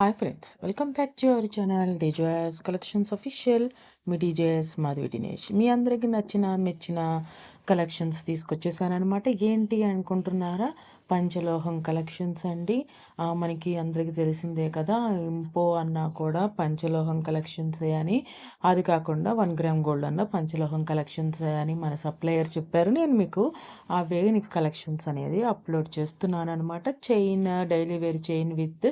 Hi friends, welcome back to our channel Dejoy's Collections Official. మీ DJS Madhavi Dinesh. మీ అందరికి నచ్చిన మెచ్చిన కలెక్షన్స్ తీసుకొచ్చేసానమాట ఏంటి అనుకుంటున్నారా? పంచలోహం కలెక్షన్స్ అండి. మనకి అందరికీ తెలిసిందే కదా ఇంపో అన్నా కూడా పంచలోహం కలెక్షన్స్ అని. అది కాకుండా వన్ గ్రామ్ గోల్డ్ అన్న పంచలోహం కలెక్షన్స్ అని మన సప్లయర్ చెప్పారు. నేను మీకు ఆ వేగని కలెక్షన్స్ అనేది అప్లోడ్ చేస్తున్నాను అనమాట chain daily wear chain with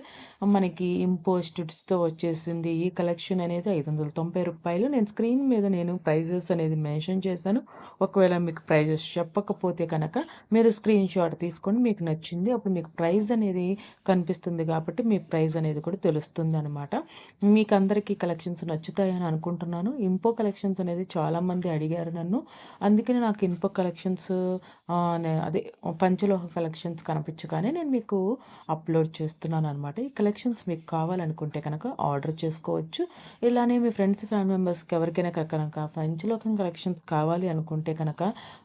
మనకి ఇంపోస్టెడ్స్తో వచ్చేసింది ఈ కలెక్షన్ అనేది ఐదు వందల తొంభై రూపాయలు. నేను స్క్రీన్ మీద నేను ప్రైజెస్ అనేది మెన్షన్ చేశాను. ఒకవేళ మీకు ప్రైజెస్ చెప్పకపోతే కనుక మీరు స్క్రీన్ షాట్ తీసుకొని మీకు నచ్చింది అప్పుడు మీకు ప్రైజ్ అనేది కనిపిస్తుంది కాబట్టి మీ ప్రైజ్ అనేది కూడా తెలుస్తుంది అనమాట మీకు అందరికీ కలెక్షన్స్ నచ్చుతాయని అనుకుంటున్నాను. ఇంపో కలెక్షన్స్ అనేది చాలామంది అడిగారు నన్ను. అందుకని నాకు ఇన్పో కలెక్షన్స్ అదే పంచలోహ కలెక్షన్స్ కనిపించగానే నేను మీకు అప్లోడ్ చేస్తున్నాను అనమాట ఈ కలెక్షన్స్ మీకు కావాలనుకుంటే కనుక ఆర్డర్ చేసుకోవచ్చు. ఇలానే మీ ఫ్రెండ్స్ ఫ్యామిలీ మెంబర్స్కి ఎవరికైనా కనుక పంచలోహం కలెక్షన్స్ కావాలి అనుకుంటే కనుక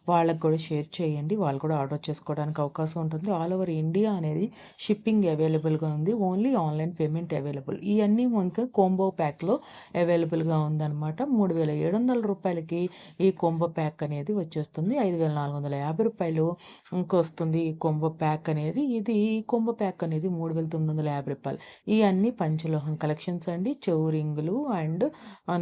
వాళ్ళకి కూడా షేర్ చేయండి. వాళ్ళు కూడా ఆర్డర్ చేసుకోవడానికి అవకాశం ఉంటుంది. ఆల్ ఓవర్ ఇండియా అనేది షిప్పింగ్ అవైలబుల్గా ఉంది. Only online payment available. ఇవన్నీ మనకు కోంబో ప్యాక్లో అవైలబుల్గా ఉందన్నమాట. మూడు వేల ఏడు వందల రూపాయలకి ఈ కోంబో ప్యాక్ అనేది వచ్చేస్తుంది. ఐదు వేల నాలుగు వందల యాభై రూపాయలు ఇంకొస్తుంది ఈ కొంబో ప్యాక్ అనేది. ఇది ఈ కొంబో ప్యాక్ అనేది మూడు వేల తొమ్మిది వందల యాభై రూపాయలు. ఇవన్నీ పంచలోహం కలెక్షన్స్ అండి. చౌరింగులు అండ్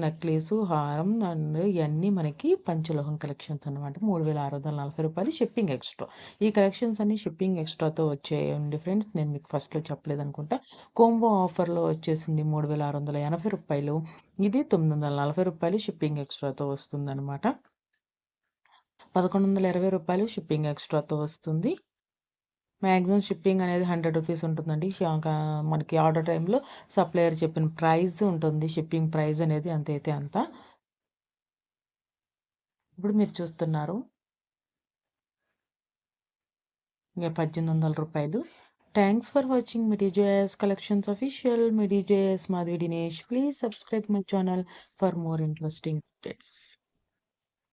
నెక్లెస్ హారం అండ్ ఇవన్నీ మనకి పంచలోహం కలెక్షన్స్ అనమాట మూడు వేల ఆరు వందల నలభై రూపాయలు షిప్పింగ్ ఎక్స్ట్రా ఈ కలెక్షన్స్ అన్ని షిప్పింగ్ ఎక్స్ట్రాతో వచ్చేయండి ఫ్రెండ్స్ నేను మీకు ఫస్ట్లో చెప్పలేదు అనుకుంటా. కోంబో ఆఫర్లో వచ్చేసింది మూడు వేల ఆరు వందల ఎనభై రూపాయలు. ఇది తొమ్మిది వందల నలభై రూపాయలు షిప్పింగ్ ఎక్స్ట్రాతో వస్తుందన్నమాట. పదకొండు వందల ఇరవై రూపాయలు షిప్పింగ్ ఎక్స్ట్రాతో వస్తుంది. మ్యాక్సిమం షిప్పింగ్ అనేది హండ్రెడ్ రూపీస్ ఉంటుందండి. మనకి ఆర్డర్ టైంలో సప్లయర్ చెప్పిన ప్రైస్ ఉంటుంది. షిప్పింగ్ ప్రైస్ అనేది అంతైతే అంత. ఇప్పుడు మీరు చూస్తున్నారు. ఇంకా పద్దెనిమిది వందల రూపాయలు. థ్యాంక్స్ ఫర్ వాచింగ్ మీ collections official me Madhavi Dinesh please subscribe my channel for more interesting updates